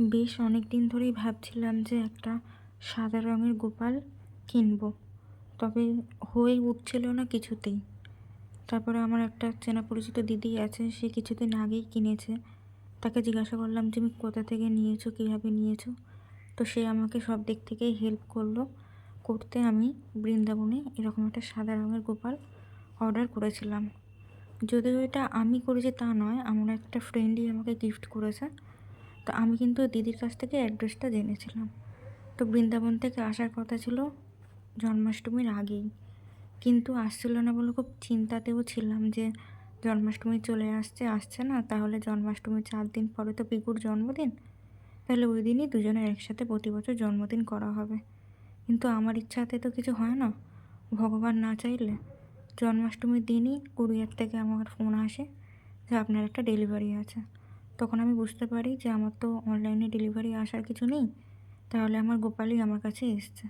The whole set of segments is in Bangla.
বেশ অনেক দিন ধরেই ভাবছিলাম যে একটা সাদা রঙের গোপাল কিনবো। তবে হয়ে উঠছিল না কিছুতেই। তারপরে আমার একটা চেনা পরিচিত দিদি আছে, সে কিছুদিন আগেই কিনেছে। তাকে জিজ্ঞাসা করলাম তুমি কোথা থেকে নিয়েছো, কীভাবে নিয়েছো? তো সে আমাকে সব দিক থেকেই হেল্প করল। করতে আমি বৃন্দাবনে এরকম একটা সাদা রঙের গোপাল অর্ডার করেছিলাম। যদিও এটা আমি করেছি তা নয়, আমার একটা ফ্রেন্ডই আমাকে গিফট করেছে। তো আমি কিন্তু দিদির কাছ থেকে অ্যাড্রেসটা জেনেছিলাম। তো বৃন্দাবন থেকে আসার কথা ছিল জন্মাষ্টমীর আগেই। কিন্তু আসছিল না বলে খুব চিন্তাতেও ছিলাম যে জন্মাষ্টমী চলে আসছে আসছে না, তাহলে জন্মাষ্টমীর চার দিন পরে তো পিকুর জন্মদিন। তাহলে ওই দিনই দুজনের একসাথে প্রতি বছর জন্মদিন করা হবে। কিন্তু আমার ইচ্ছাতে তো কিছু হয় না, ভগবান না চাইলে। জন্মাষ্টমীর দিনই কুরিয়ার থেকে আমার ফোন আসে যে আপনার একটা ডেলিভারি আছে। তখন আমি বুঝতে পারি যে আমার তো অনলাইনে ডেলিভারি আসার কিছু নেই। তাহলে আমার গোপালই আমার কাছে এসছে।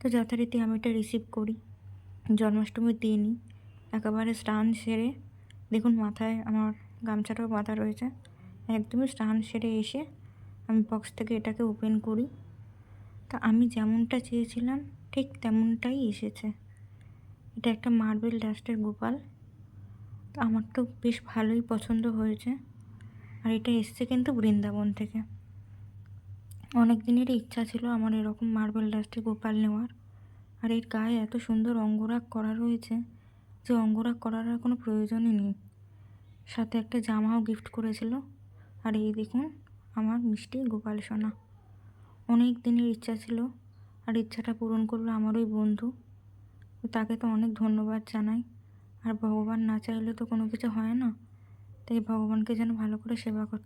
তো যথারীতি আমি এটা রিসিভ করি। জন্মাষ্টমীর দিনই একেবারে স্নান সেরে, দেখুন মাথায় আমার গামছাটাও বাঁধা রয়েছে, একদমই স্নান সেরে এসে আমি বক্স থেকে এটাকে ওপেন করি। তা আমি যেমনটা চেয়েছিলাম, ঠিক তেমনটাই এসেছে। এটা একটা মার্বেল ডাস্টের গোপাল। তো আমার তো বেশ ভালোই পছন্দ হয়েছে। আর এটা এসছে কিন্তু বৃন্দাবন থেকে। অনেক দিনেরই ইচ্ছা ছিল আমার এরকম মার্বেল ডাস্টে গোপাল নেওয়ার। আর এর গায়ে এত সুন্দর অঙ্গরাগ করা রয়েছে যে অঙ্গরাগ করার আর কোনো প্রয়োজনই নেই। সাথে একটা জামাও গিফট করেছিল। আর এই দেখুন, আমার মিষ্টি গোপাল সোনা। অনেক দিনের ইচ্ছা ছিল আর ইচ্ছাটা পূরণ করল আমার ওই বন্ধু। তাকে তো অনেক ধন্যবাদ জানাই। আর ভগবান না চাইলে তো কোনো কিছু হয় না। তাই ভগবানকে যেন ভালো করে সেবা করতে